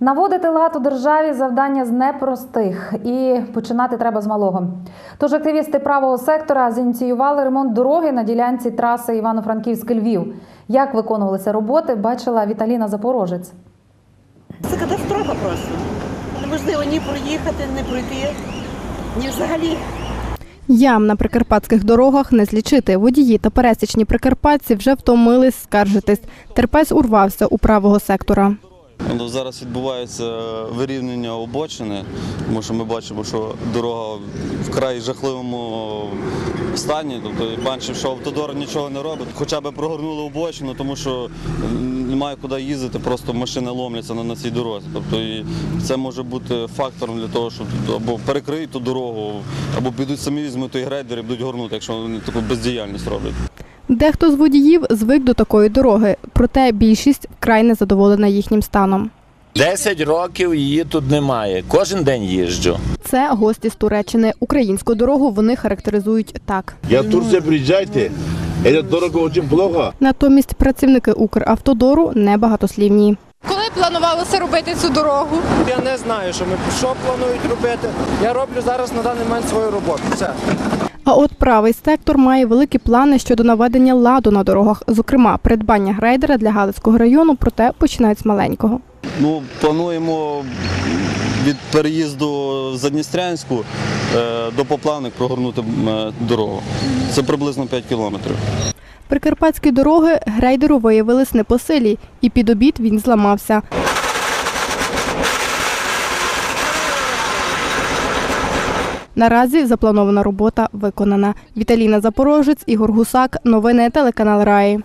Наводити лад у державі завдання з непростих і починати треба з малого. Тож активісти правого сектора зініціювали ремонт дороги на ділянці траси Івано-Франківськ-Львів. Як виконувалися роботи, бачила Віталіна Запорожець. Це катастрофа просто. Неможливо ні проїхати, ні пройти, ні взагалі. Ям на прикарпатських дорогах не злічити. Водії та пересічні прикарпатці вже втомились скаржитись. Терпець урвався у правого сектора. Ну, Зараз відбувається вирівнення обочини, тому що ми бачимо, що дорога вкрай жахливому стані. Тобто бачив, що автодор нічого не робить. Хоча б прогорнули обочину, тому що немає куди їздити, просто машини ломляться на, на цій дорозі. Тобто і це може бути фактором для того, що тут або перекриють ту дорогу, або підуть самі візьмуть той грейдер і будуть горнути, якщо вони таку бездіяльність роблять. Дехто з водіїв звик до такої дороги, проте більшість вкрай незадоволена їхнім станом. 10 років її тут немає. Кожен день їжджу. Це гості з Туреччини. Українську дорогу вони характеризують так. Я в Турцию приезжайте. Это дорого очень плохо. Натомість працівники Укравтодору небагатослівні. Коли планувалося робити цю дорогу? Я не знаю, що ми що планують робити. Я роблю зараз на даний момент свою роботу. Все. А от правий сектор має великі плани щодо наведення ладу на дорогах, зокрема придбання грейдера для Галицького району, проте починають з маленького. Ну, плануємо від переїзду в Задністрянську е, до Поплавник прогорнути е, дорогу. Це приблизно 5 кілометрів. Прикарпатські дороги грейдеру виявились не по силі, і під обід він зламався. Наразі запланована робота виконана. Віталіна Запорожець, Ігор Гусак. Новини телеканал Раї.